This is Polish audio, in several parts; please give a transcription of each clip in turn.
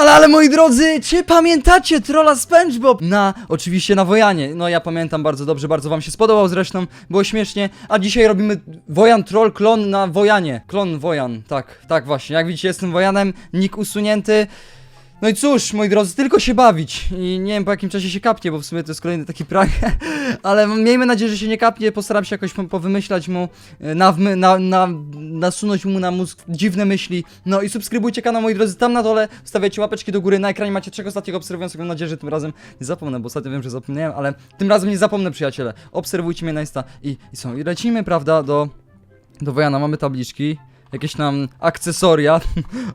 Ale, ale moi drodzy, czy pamiętacie trolla SpongeBob na, oczywiście na Wojanie? No ja pamiętam bardzo dobrze, bardzo wam się spodobał zresztą, było śmiesznie, a dzisiaj robimy Wojan Troll klon na Wojanie. Klon Wojan, tak, tak właśnie, jak widzicie jestem Wojanem, nick usunięty. No i cóż, moi drodzy, tylko się bawić. I nie wiem po jakim czasie się kapnie, bo w sumie to jest kolejny taki prank, ale miejmy nadzieję, że się nie kapnie, postaram się jakoś po- powymyślać mu, e, nawmy, na, na, nasunąć mu na mózg dziwne myśli, no i subskrybujcie kanał, moi drodzy, tam na dole, stawiacie łapeczki do góry, na ekranie macie trzech ostatnich obserwujących, mam nadzieję, że tym razem nie zapomnę, bo ostatnio wiem, że zapomniałem, ale tym razem nie zapomnę, przyjaciele, obserwujcie mnie na Insta i, i są, i lecimy, prawda, do, do Wojana, mamy tabliczki, jakieś nam akcesoria.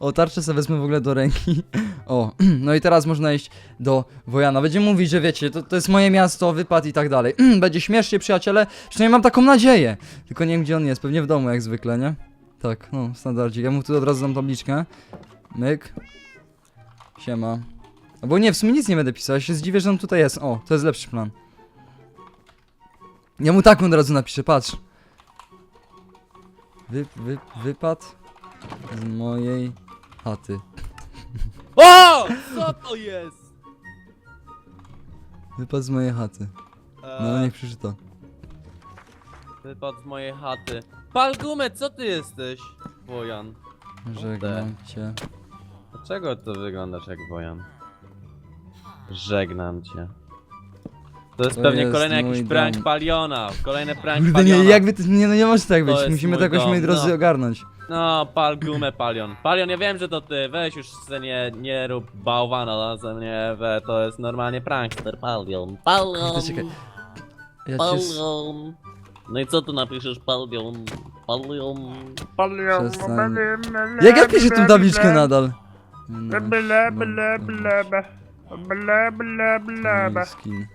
O, tarczę sobie wezmę w ogóle do ręki. O, no i teraz można iść do Wojana. Będzie mówić, że wiecie, to, to jest moje miasto, wypad i tak dalej. Będzie śmiesznie, przyjaciele. Przynajmniej mam taką nadzieję. Tylko nie wiem, gdzie on jest. Pewnie w domu, jak zwykle, nie? Tak, no, w standardzie. Ja mu tu od razu dam tabliczkę. Myk. Siema. Albo nie, w sumie nic nie będę pisał. Ja się zdziwię, że on tutaj jest. O, to jest lepszy plan. Ja mu tak od razu napiszę, patrz. Wy, wy, wypad z mojej chaty. O! Co to jest? Wypad z mojej chaty. No Eee, niech przeczyta. Wypad z mojej chaty. Pal gumę, co ty jesteś? Wojan. Żegnam cię. Dlaczego to wyglądasz jak Wojan? Żegnam cię. To jest To pewnie jest kolejny mój jakiś prank dom. Paliona. Kolejny prank Kurde, Paliona. nie, jakby to, nie, no nie może tak być. jest Musimy mój to jakoś, dom, moi drodzy, no. ogarnąć. No, pal gumę Palion. Palion, ja wiem, że to ty. Weź już se nie, nie rób bałwana ze mnie. We, to jest normalnie prankster. Palion. Palion. Kurde, czekaj. Ja cię... s- Palion. No i co tu napiszesz? Palion. Palion. Przestań. Jak ja piszę tą tabliczkę nadal? No, bla bla. skin.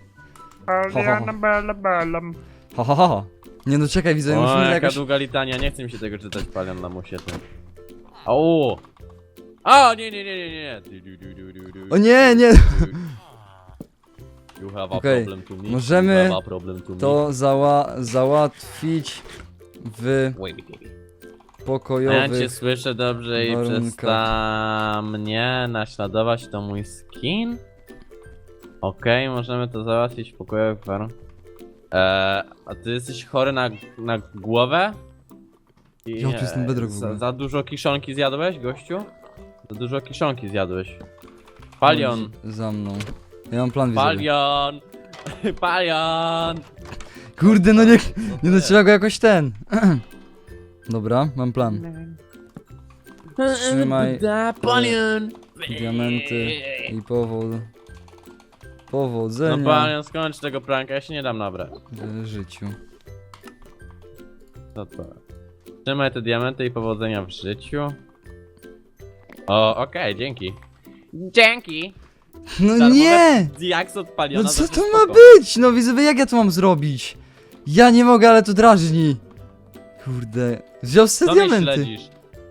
Ha, ha, ha, ha. Nie no, czekaj, widzę, O, musimy jaka jakoś... długa litania, nie chce mi się tego czytać palion na musie tym. Au! A, nie, nie, nie, nie, nie. Du, du, du, du, du, du. O nie, nie! You have a Okej, problem to me. możemy You have a problem to me. To zała załatwić w Wait. A ja cię pokojowych... słyszę dobrze i warunkach. przesta mnie naśladować to mój skin? Okej, możemy to załatwić w pokojowych warunkach. Eee, a ty jesteś chory na, na głowę? I, Ja, tu jest ten e, bedrock w za, ogóle. za dużo kiszonki zjadłeś, gościu? Za dużo kiszonki zjadłeś. Palion! Za mną. Ja mam plan widzowie. Palion! Palion! Kurde, no nie... Nie no, trzeba go jakoś ten... Dobra, mam plan. Trzymaj, Palion! diamenty I powód... No Powodzenia Palion, skończ tego pranka, ja się nie dam nabrać. w życiu. Co to? Trzymaj te diamenty i powodzenia w życiu. O, okej, dzięki. Dzięki! No nie! Diaks od Paliona No co zawsze to ma spoko. być? No widzowie, jak ja to mam zrobić? Ja nie mogę, ale to drażni. Kurde. Wziął Co mnie diamenty. śledzisz?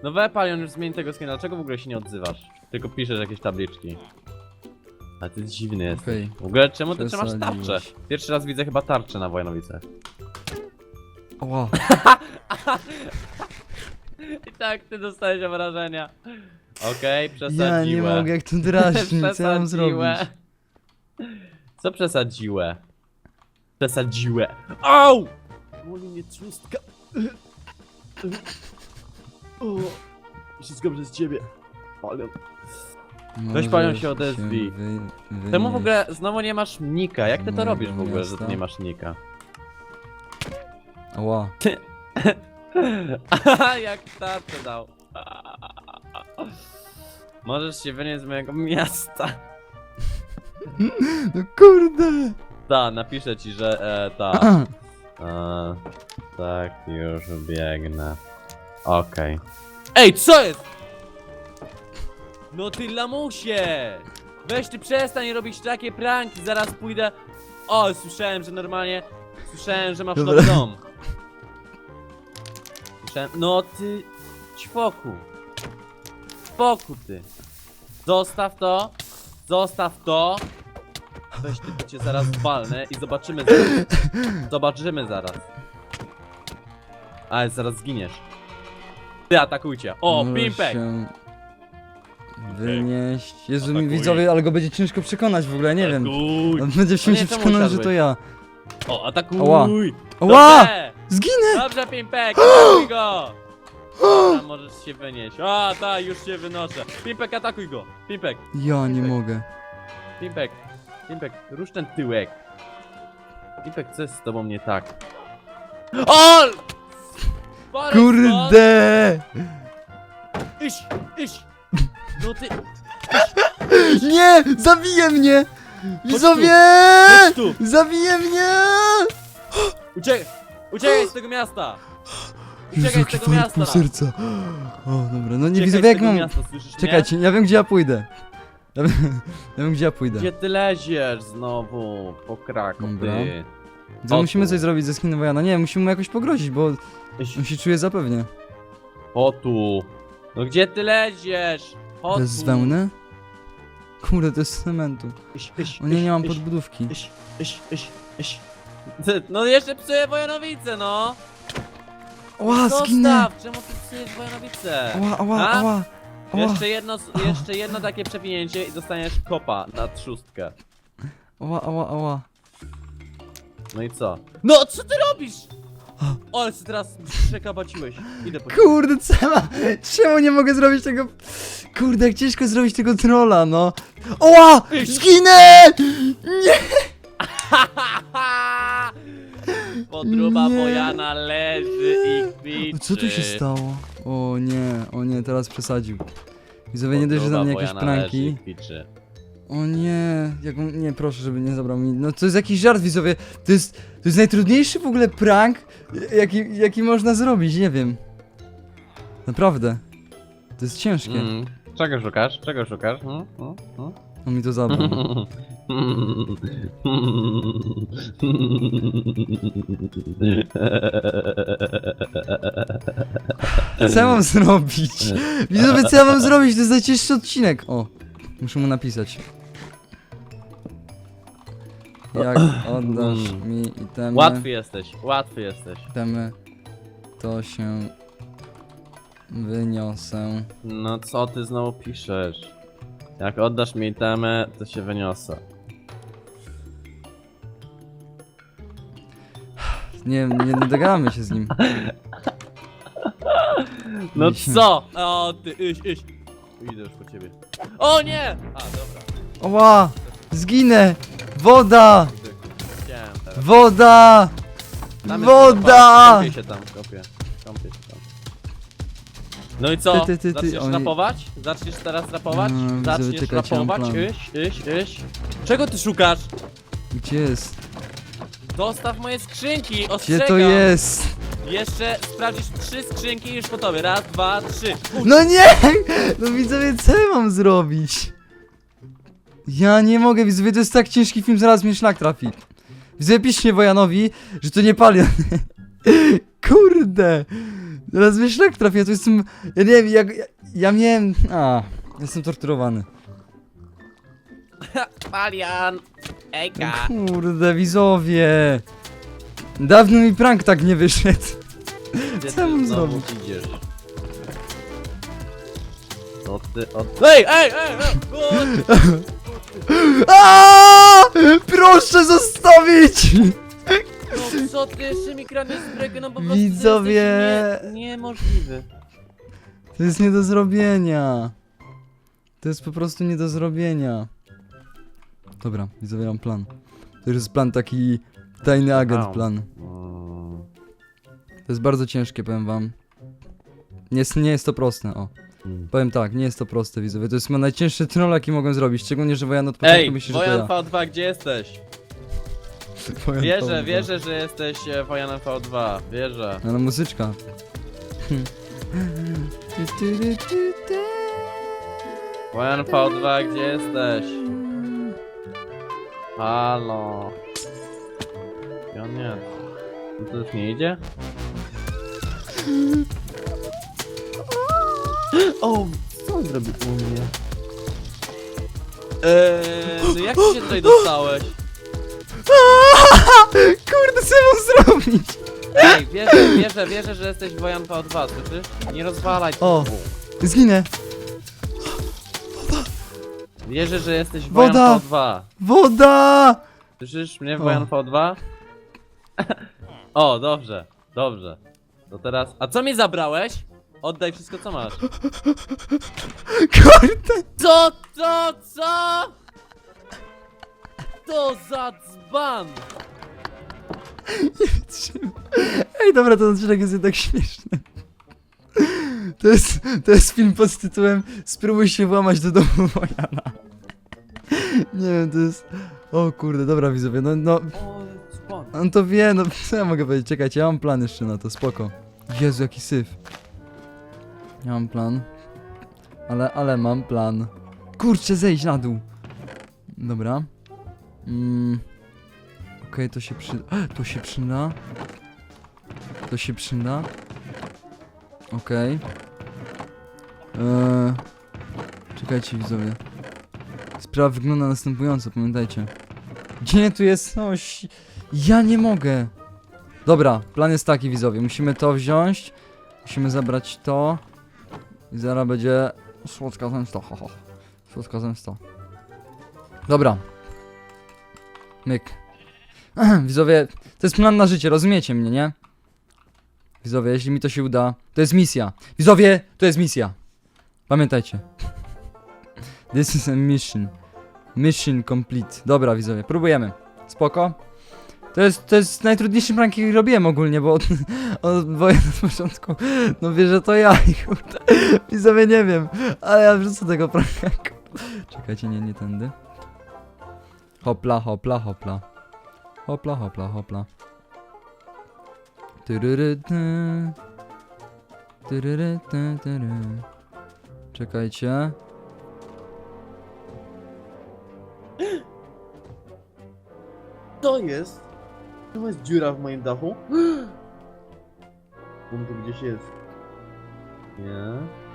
No we Palion już zmień tego skina, dlaczego w ogóle się nie odzywasz? Tylko piszesz jakieś tabliczki. A ty dziwny. Okej. W ogóle czemu ty trzymasz Przesadziłeś. tarczę? Pierwszy raz widzę chyba tarczę na Wojanowicach. Ła. I tak ty dostałeś obrażenia. Okej, Ja przesadziłem. nie mogę, jak to drażni. Co ja mam zrobić? Przesadziłe. Co przesadziłe? Przesadziłe. Au! Boli mnie trzustka. O, wszystko przez ciebie. Palion. Weź panią się odezwij. wy- Czemu w ogóle znowu nie masz nika? Jak ty to robisz w ogóle, że ty nie masz nika? Ła. Jak tarczę dał. Możesz się wynieść z mojego miasta. No kurde. Ta, napiszę ci, że e, ta. E, tak, już biegnę. Okej. Ej, co jest? No ty lamusie! Weź ty przestań robić takie pranki, zaraz pójdę. O, słyszałem, że normalnie. Słyszałem, że masz Dobra. nowy dom. Słyszałem. No ty. Ćwoku. Ćwoku ty. Zostaw to. Zostaw to. Weź ty, cię zaraz walnę i zobaczymy zaraz. Zobaczymy zaraz. Ale zaraz zginiesz. Ty atakujcie. O, pimpek! się Wynieść. Jezu, widzowie, ale go będzie ciężko przekonać w ogóle, nie wiem. Atakuj. On będzie O nie, się czemu przekonać, że to ja. O, atakuj! Ała. Ła! Dobrze! Zginę! Dobrze, Pimpek, atakuj go! Dobra, możesz się wynieść. O, tak, już się wynoszę. Pimpek, atakuj go! Pimpek, Ja nie mogę. Pimpek, Pimpek, rusz ten tyłek. Pimpek, co jest z tobą nie tak? O! Sparek Kurde! Iść, iść! No ty, Nie! Zabije mnie! Widzowie! chodź tu! Zabije mnie! Uciekaj! Uciekaj z tego miasta! Uciekaj z tego miasta! pół serca. O, dobra, no nie Uciekaj widzowie z jak tego mam... miasta, słyszysz? Czekajcie, ja wiem gdzie ja pójdę. Ja wiem, ja wiem gdzie ja pójdę. Gdzie ty leziesz znowu po Kraków, Dobra. ty? O musimy tu. coś zrobić ze skinem Wojana. Nie, musimy mu jakoś pogrozić, bo on się czuje zapewnie. O tu. No gdzie ty leziesz? O To jest z tu. wełny? Kurde, to jest z cementu. O nie, nie mam podbudówki. Ty- No jeszcze psuję Wojanowice, no! Ła, zginę! Zostaw! Czemu ty psujesz Wojanowice? Ała, ała, A? ała. Ała, Jeszcze jedno, jeszcze jedno takie przewinięcie i dostaniesz kopa na trzustkę. ała, ała, ała. No i co? No, co ty robisz? Ale ty teraz przekabaciłeś. Idę po ciebie. Kurde, czemu, czemu nie mogę zrobić tego... Kurde, jak ciężko zrobić tego trolla, no. Oła! Zginę! Nie! Podruba Nie. Wojana leży i kwiczy. Co tu się stało? O nie, o nie, teraz przesadził. Widzowie, nie dość, że Podruba na mnie jakieś leży pranki. kwiczy. O nie, jak on, nie, proszę, żeby nie zabrał mi. No to jest jakiś żart, widzowie. To jest, to jest najtrudniejszy w ogóle prank, jaki, jaki można zrobić, nie wiem. Naprawdę. To jest ciężkie. Mm. Czego szukasz? Czego szukasz? Mm? Mm? Mm? On mi to zabrał. Co ja mam zrobić? Widzowie, co ja mam zrobić? To jest najcięższy odcinek. O, muszę mu napisać. Jak oddasz Mm. mi itemy, Łatwy jesteś, łatwy jesteś. itemy, to się wyniosę. No co ty znowu piszesz? Jak oddasz mi temę, to się wyniosę. Nie, nie, nie dogadamy się z nim. No Mieliśmy- co? O ty, iść, iść. Idę już po ciebie. O nie! A, dobra. Oła! Zginę! Woda! Chciałem teraz. Woda! Tam jest Woda! Kąpię się tam, kąpię. Kąpię się tam. No i co? Ty, ty, ty, ty, Zaczniesz oni- rapować? Zaczniesz teraz rapować? No, widzę, Zaczniesz czekajcie, mam rapować? plan. Iść, iść, iść. Czego ty szukasz? Gdzie jest? Dostaw moje skrzynki, Gdzie ostrzegam. to jest? Jeszcze sprawdzisz trzy skrzynki i już po tobie. Raz, dwa, trzy. No nie! No widzowie, co ja mam zrobić? Ja nie mogę, widzowie, to jest tak ciężki film, zaraz mnie szlak trafi. Widzowie, piszcie Wojanowi, że to nie palion. Kurde! Zaraz mnie szlak trafi, ja to jestem... Ja nie wiem, jak... Ja, ja miałem... A, jestem torturowany. Palian! Ejka! Kurde, widzowie! Dawno mi prank tak nie wyszedł. Gdzie Co mam ty znowu zrobić? idziesz? Co ty od... Ej, ej, ej! ej! O, Aaaa! Proszę zostawić! No co ty jeszcze mi kradniesz z breki, no po prostu Widzowie. jesteś nie, niemożliwy. To jest nie do zrobienia. To jest po prostu nie do zrobienia. Dobra, widzowie, mam plan. To już jest plan taki tajny agent plan. Mm. To jest bardzo ciężkie, powiem wam. Nie jest, nie jest to proste, o. Mm. Powiem tak, nie jest to proste, widzowie. To jest chyba najcięższy troll, jaki mogę zrobić. Szczególnie, że Wojan od początku Ej, myśli, że Wojan to ja. V2, gdzie jesteś? Wojan Wierzę, wierzę, że jesteś e, Wojanem V2, wierzę. No, no muzyczka. Wojan V2, gdzie jesteś? Halo. Ja nie. No to już nie idzie? O, co on zrobił u mnie? Eee, no jak ty się tutaj dostałeś? Kurde, co ja mam zrobić? Ej, wierzę, wierzę, wierzę, że jesteś Wojan V2, słyszysz? Nie rozwalaj O. Zginę. Wierzę, że jesteś Woda! Wojan V2. Woda! Słyszysz mnie. Wojan V2? o, dobrze, dobrze. To teraz... A co mi zabrałeś? Oddaj wszystko, co masz. Kurde! Co, co, co? To za dzban! Ej, dobra, ten odcinek jest jednak śmieszny. To jest, to jest film pod tytułem Spróbuj się włamać do domu Wojana. Nie wiem, to jest... O kurde, dobra widzowie, no, no, O, dzban. on to wie, no co ja mogę powiedzieć, czekajcie, ja mam plan jeszcze na to, spoko. Jezu, jaki syf. Ja mam plan. Ale, ale mam plan. Kurczę, zejść na dół. Dobra. Mm. Okej, to się przyda. To się przyda. To się przyda. Okej. Eee, czekajcie widzowie. Sprawa wygląda następująco, pamiętajcie. Gdzie tu jest coś? Ja nie mogę. Dobra, plan jest taki widzowie. Musimy to wziąć. Musimy zabrać to. I zaraz będzie słodka zemsta. Ho, ho. Słodka zemsta. Dobra. Myk. Widzowie, to jest plan na życie, rozumiecie mnie, nie? Widzowie, jeśli mi to się uda, to jest misja. Widzowie, to jest misja. Pamiętajcie. This is a mission. Mission complete. Dobra, widzowie, próbujemy. Spoko. To jest, to jest najtrudniejszy prank, jaki robiłem ogólnie, bo od, od boję na początku, no wie, że to ja i kurde, widzowie nie wiem, ale ja wrzucę tego pranka. Czekajcie, nie, nie tędy. Hopla, hopla, hopla. Hopla, hopla, hopla. Czekajcie. To jest? To jest dziura w moim dachu? On tu gdzieś jest. Nie.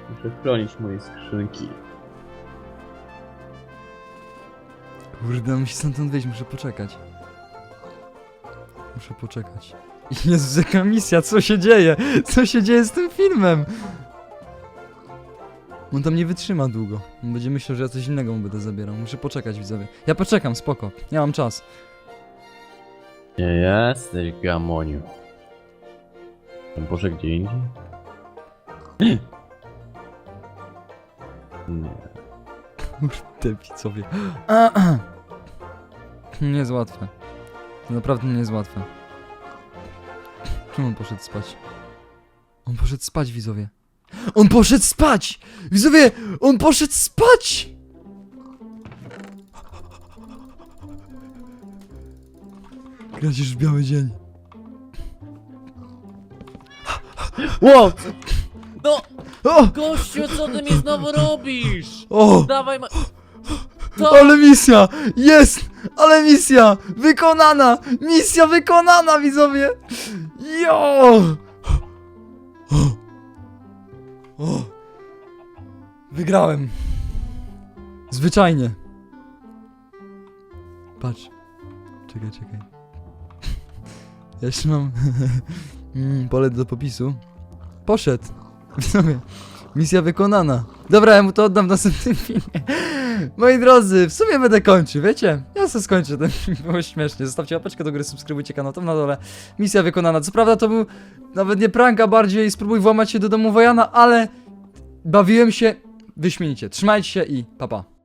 Muszę chronić moje skrzynki. Kurde, musi stamtąd wyjść, muszę poczekać. Muszę poczekać. Jezus, jaka misja, co się dzieje? Co się dzieje z tym filmem? On tam nie wytrzyma długo. On będzie myślał, że ja coś innego mu będę zabierał. Muszę poczekać, widzowie. Ja poczekam, spoko. Ja mam czas. Nie jesteś gamoniu. Tam poszedł gdzie indziej? Nie. Kurde, widzowie. Nie jest łatwe. To naprawdę nie jest łatwe. Czemu on poszedł spać? On poszedł spać, widzowie. On poszedł spać! Widzowie! On poszedł spać! W biały dzień. Wow! No! O! Gościu, co ty mi znowu robisz? O! Dawaj ma... To... Ale misja! Jest! Ale misja! Wykonana! Misja wykonana, widzowie! Jo! O! O! Wygrałem. Zwyczajnie. Patrz. Czekaj, czekaj. Ja jeszcze mam mm, pole do popisu. Poszedł. Widzowie. Misja wykonana. Dobra, ja mu to oddam w następnym filmie. Moi drodzy, w sumie będę kończył, wiecie? Ja sobie skończę ten film, było śmiesznie. Zostawcie łapeczkę do góry, subskrybujcie kanał tam na dole. Misja wykonana. Co prawda to był nawet nie prank, a bardziej spróbuj włamać się do domu Wojana, ale bawiłem się wyśmienicie. Trzymajcie się i pa pa.